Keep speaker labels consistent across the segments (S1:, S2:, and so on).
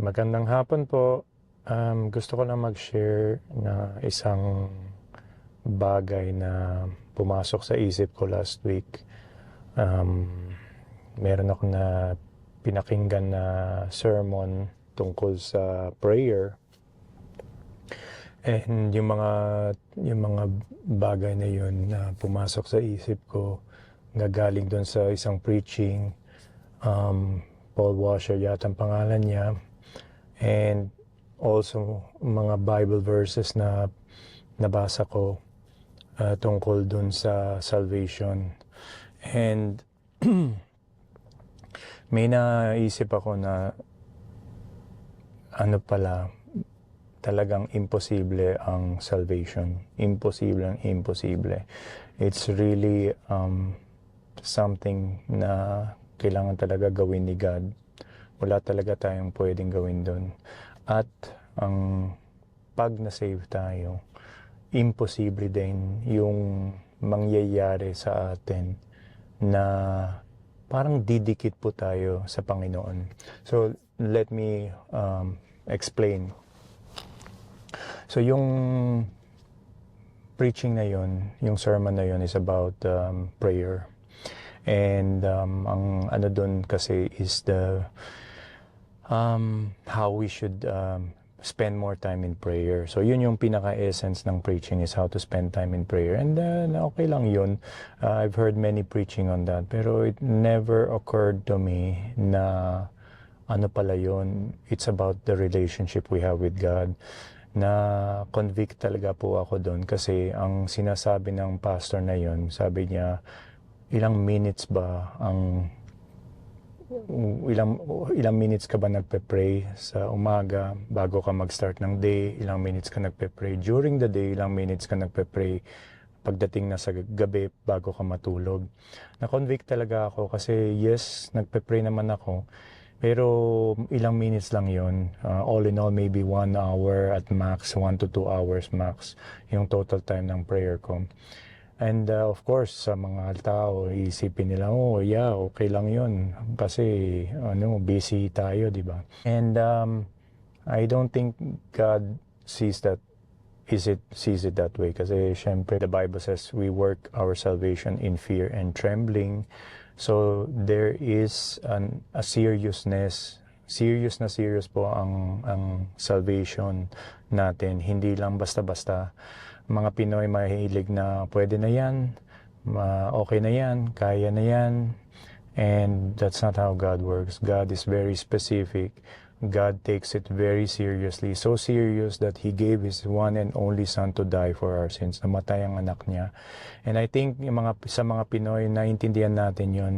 S1: Magandang hapon po. Um, gusto ko lang mag-share na isang bagay na pumasok sa isip ko last week. Um, meron ako na pinakinggan na sermon tungkol sa prayer. And yung mga yung mga bagay na yun na pumasok sa isip ko gagaling doon sa isang preaching um, Paul Washer yata ang pangalan niya and also mga Bible verses na nabasa ko uh, tungkol dun sa salvation. And may naisip ako na ano pala talagang imposible ang salvation. Imposible ang imposible. It's really um, something na kailangan talaga gawin ni God wala talaga tayong pwedeng gawin doon. At ang pag na-save tayo, imposible din yung mangyayari sa atin na parang didikit po tayo sa Panginoon. So, let me um, explain. So, yung preaching na yon, yung sermon na yon is about um, prayer. And um, ang ano doon kasi is the um, how we should um, spend more time in prayer. So yun yung pinaka-essence ng preaching is how to spend time in prayer. And uh, okay lang yun. Uh, I've heard many preaching on that. Pero it never occurred to me na ano pala yun. It's about the relationship we have with God na convict talaga po ako doon kasi ang sinasabi ng pastor na yun, sabi niya, ilang minutes ba ang ilang ilang minutes ka ba nagpe-pray sa umaga bago ka mag-start ng day, ilang minutes ka nagpe-pray during the day, ilang minutes ka nagpe-pray pagdating na sa gabi bago ka matulog. Na-convict talaga ako kasi yes, nagpe-pray naman ako. Pero ilang minutes lang yon uh, all in all, maybe one hour at max, one to two hours max, yung total time ng prayer ko. And uh, of course, sa mga tao, isipin nila, oh yeah, okay lang yun. Kasi ano, busy tayo, di ba? And um, I don't think God sees that is it sees it that way kasi syempre the Bible says we work our salvation in fear and trembling so there is an, a seriousness serious na serious po ang ang salvation natin hindi lang basta-basta mga Pinoy mahilig na pwede na yan, okay na yan, kaya na yan. And that's not how God works. God is very specific. God takes it very seriously. So serious that He gave His one and only Son to die for our sins. Namatay ang anak niya. And I think yung mga, sa mga Pinoy, naintindihan natin yun.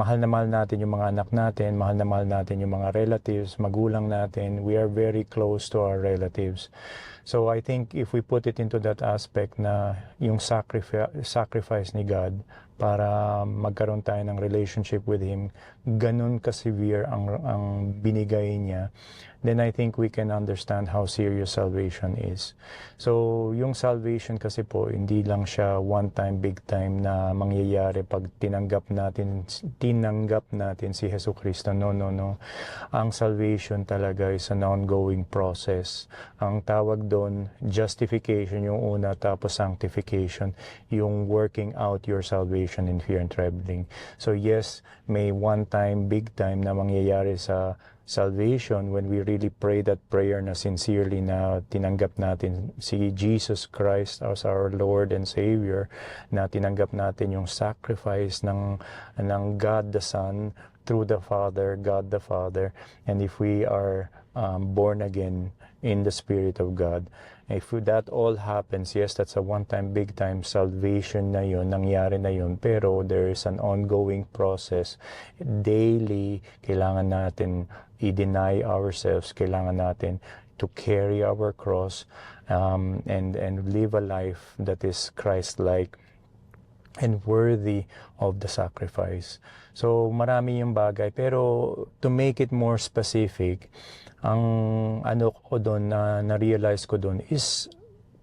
S1: Mahal na mahal natin yung mga anak natin. Mahal na mahal natin yung mga relatives, magulang natin. We are very close to our relatives. So I think if we put it into that aspect na yung sacrifice, sacrifice ni God para magkaroon tayo ng relationship with Him, ganun ka-severe ang, ang binigay niya, then I think we can understand how serious salvation is. So, yung salvation kasi po, hindi lang siya one time, big time na mangyayari pag tinanggap natin, tinanggap natin si Heso Kristo. No, no, no. Ang salvation talaga is an ongoing process. Ang tawag doon, justification yung una, tapos sanctification, yung working out your salvation in fear and trembling. So yes, may one time, big time na mangyayari sa salvation when we really pray that prayer na sincerely na tinanggap natin si Jesus Christ as our Lord and Savior na tinanggap natin yung sacrifice ng ng God the Son through the Father, God the Father and if we are um, born again in the Spirit of God. If that all happens, yes, that's a one-time, big-time salvation na yun, nangyari na yun, pero there is an ongoing process. Daily, kailangan natin i-deny ourselves, kailangan natin to carry our cross um, and, and live a life that is Christ-like and worthy of the sacrifice. So marami yung bagay pero to make it more specific, ang ano ko doon na na-realize ko doon is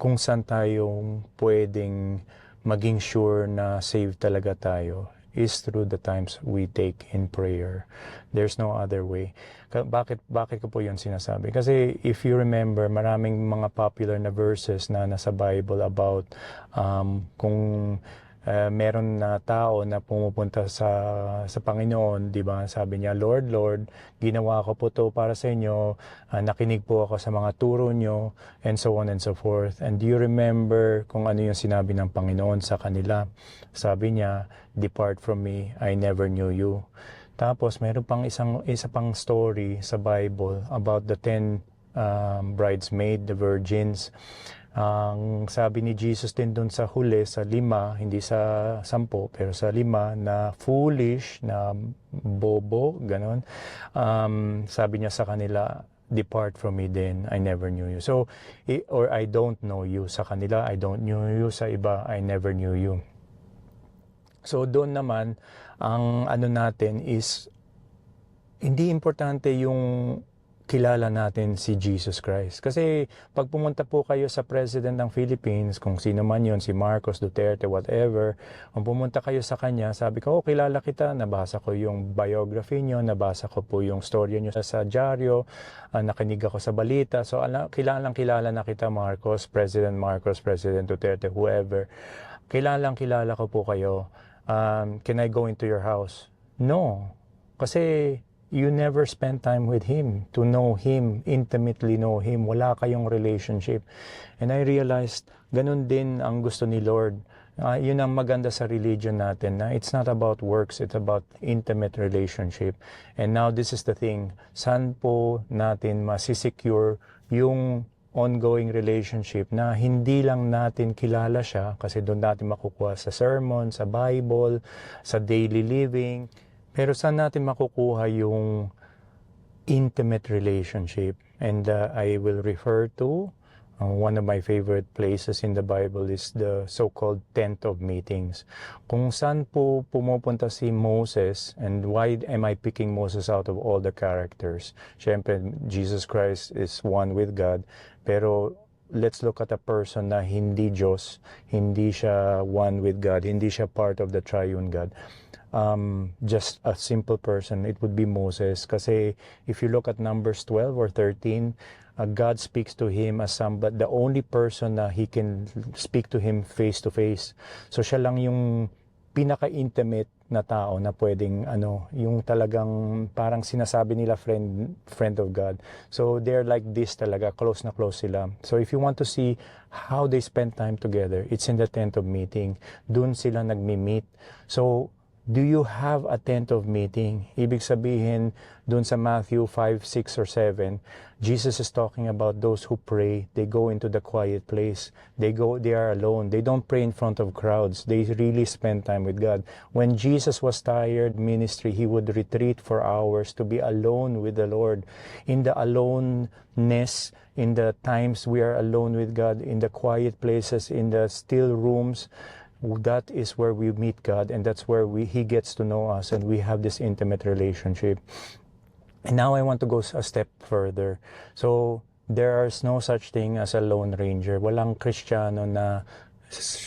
S1: kung saan tayong pwedeng maging sure na save talaga tayo. is through the times we take in prayer. There's no other way. Bakit, bakit ko po yun sinasabi? Kasi if you remember, maraming mga popular na verses na nasa Bible about um, kung uh, meron na tao na pumupunta sa sa Panginoon, 'di ba? Sabi niya, "Lord, Lord, ginawa ko po 'to para sa inyo. ah, nakinig po ako sa mga turo nyo." And so on and so forth. And do you remember kung ano yung sinabi ng Panginoon sa kanila? Sabi niya, "Depart from me, I never knew you." Tapos meron pang isang isa pang story sa Bible about the ten um, bridesmaid, the virgins. Ang sabi ni Jesus din doon sa huli, sa lima, hindi sa sampo, pero sa lima, na foolish, na bobo, ganon. Um, sabi niya sa kanila, depart from me then, I never knew you. So, or I don't know you. Sa kanila, I don't know you. Sa iba, I never knew you. So, doon naman, ang ano natin is, hindi importante yung kilala natin si Jesus Christ. Kasi pag pumunta po kayo sa President ng Philippines, kung sino man yon si Marcos, Duterte, whatever, kung pumunta kayo sa kanya, sabi ko, oh, kilala kita, nabasa ko yung biography nyo, nabasa ko po yung story nyo sa, sa dyaryo, ah, nakinig ako sa balita, so ala, kilalang kilala na kita Marcos, President Marcos, President Duterte, whoever. Kilalang kilala ko po kayo. Um, can I go into your house? No. Kasi you never spend time with Him to know Him, intimately know Him. Wala kayong relationship. And I realized, ganun din ang gusto ni Lord. Ah, yun ang maganda sa religion natin na it's not about works, it's about intimate relationship. And now this is the thing, saan po natin masisecure yung ongoing relationship na hindi lang natin kilala siya kasi doon natin makukuha sa sermon, sa Bible, sa daily living. Pero saan natin makukuha yung intimate relationship? And uh, I will refer to uh, one of my favorite places in the Bible is the so-called tent of meetings. Kung saan po pumupunta si Moses and why am I picking Moses out of all the characters? Siyempre, Jesus Christ is one with God. Pero let's look at a person na hindi Diyos, hindi siya one with God, hindi siya part of the triune God. Um, just a simple person, it would be Moses. Kasi if you look at Numbers 12 or 13, uh, God speaks to him as some, but the only person na he can speak to him face to face. So siya lang yung pinaka-intimate na tao na pwedeng ano, yung talagang parang sinasabi nila friend friend of God. So they're like this talaga, close na close sila. So if you want to see how they spend time together, it's in the tent of meeting. Doon sila nagmi-meet. So do you have a tent of meeting? Ibig sabihin, dun sa Matthew 5, 6, or 7, Jesus is talking about those who pray. They go into the quiet place. They go, they are alone. They don't pray in front of crowds. They really spend time with God. When Jesus was tired ministry, he would retreat for hours to be alone with the Lord. In the aloneness, in the times we are alone with God, in the quiet places, in the still rooms, that is where we meet God and that's where we he gets to know us and we have this intimate relationship. And now I want to go a step further. So there is no such thing as a lone ranger. Walang Kristiyano na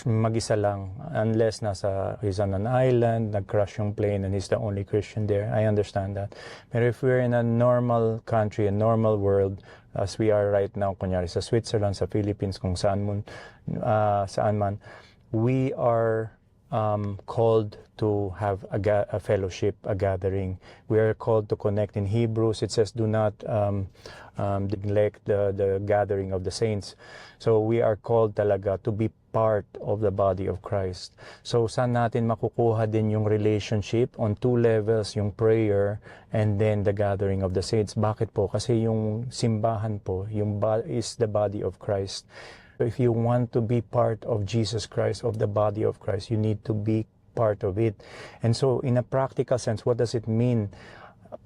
S1: mag-isa lang unless nasa he's on an island, nag-crash yung plane and he's the only Christian there. I understand that. But if we're in a normal country, a normal world, as we are right now, kunyari sa Switzerland, sa Philippines, kung saan, mun, ah, saan man, we are um, called to have a, a fellowship, a gathering. We are called to connect. In Hebrews, it says, "Do not um, um, neglect the the gathering of the saints." So we are called talaga to be part of the body of Christ. So saan natin makukuha din yung relationship on two levels, yung prayer and then the gathering of the saints. Bakit po? Kasi yung simbahan po, yung is the body of Christ. If you want to be part of Jesus Christ, of the body of Christ, you need to be part of it. And so, in a practical sense, what does it mean?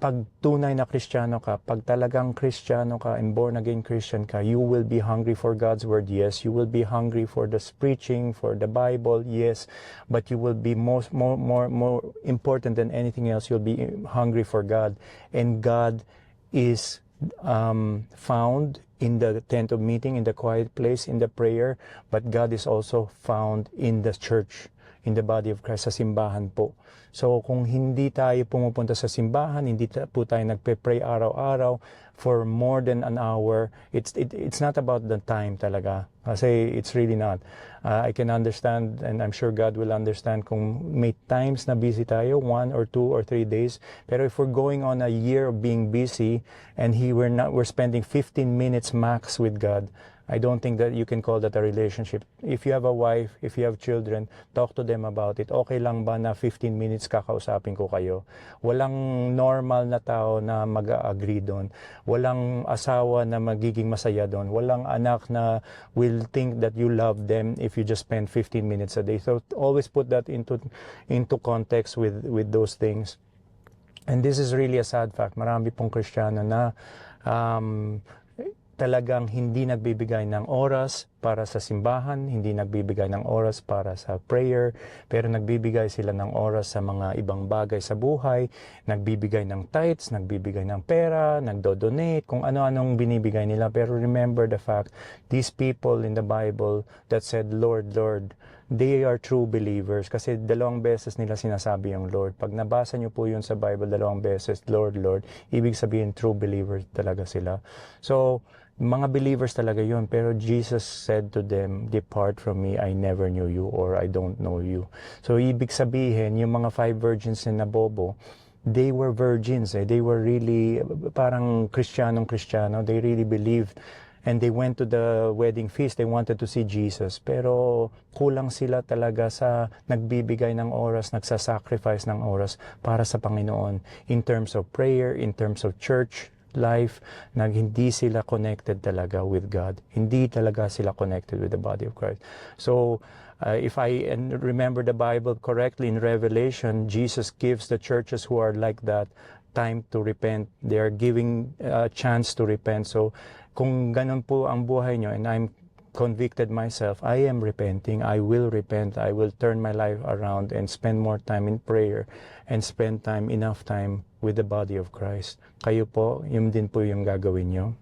S1: Pag tunay na Kristiyano ka, pag talagang Kristiyano ka and born again Christian ka, you will be hungry for God's word, yes. You will be hungry for the preaching, for the Bible, yes. But you will be most, more, more, more important than anything else. You'll be hungry for God. And God is um, found in the tent of meeting, in the quiet place, in the prayer, but God is also found in the church, in the body of Christ, sa simbahan po. So kung hindi tayo pumupunta sa simbahan, hindi po tayo nagpe-pray araw-araw for more than an hour, it's it, it's not about the time talaga. Kasi it's really not. Uh, I can understand and I'm sure God will understand kung may times na busy tayo, one or two or three days. Pero if we're going on a year of being busy and he we're not we're spending 15 minutes max with God, I don't think that you can call that a relationship. If you have a wife, if you have children, talk to them about it. Okay lang ba na 15 minutes kakausapin ko kayo? Walang normal na tao na mag-agree doon. Walang asawa na magiging masaya doon. Walang anak na will think that you love them if you just spend 15 minutes a day. So always put that into into context with with those things. And this is really a sad fact. Marami pong Kristiyano na um, talagang hindi nagbibigay ng oras para sa simbahan, hindi nagbibigay ng oras para sa prayer, pero nagbibigay sila ng oras sa mga ibang bagay sa buhay, nagbibigay ng tithes, nagbibigay ng pera, nagdo-donate, kung ano-anong binibigay nila. Pero remember the fact, these people in the Bible that said, Lord, Lord, they are true believers kasi dalawang beses nila sinasabi yung Lord. Pag nabasa niyo po yun sa Bible dalawang beses, Lord, Lord, ibig sabihin true believers talaga sila. So, mga believers talaga yun. Pero Jesus said to them, Depart from me, I never knew you or I don't know you. So, ibig sabihin, yung mga five virgins na nabobo, they were virgins. Eh. They were really parang Kristiyanong-Kristiyano. They really believed and they went to the wedding feast. They wanted to see Jesus. Pero kulang sila talaga sa nagbibigay ng oras, nagsasacrifice ng oras para sa Panginoon in terms of prayer, in terms of church life, nag hindi sila connected talaga with God. Hindi talaga sila connected with the body of Christ. So, uh, if I remember the Bible correctly in Revelation, Jesus gives the churches who are like that time to repent. They are giving a chance to repent. So, kung ganun po ang buhay nyo, and I'm convicted myself, I am repenting, I will repent, I will turn my life around and spend more time in prayer and spend time, enough time with the body of Christ. Kayo po, yun din po yung gagawin nyo.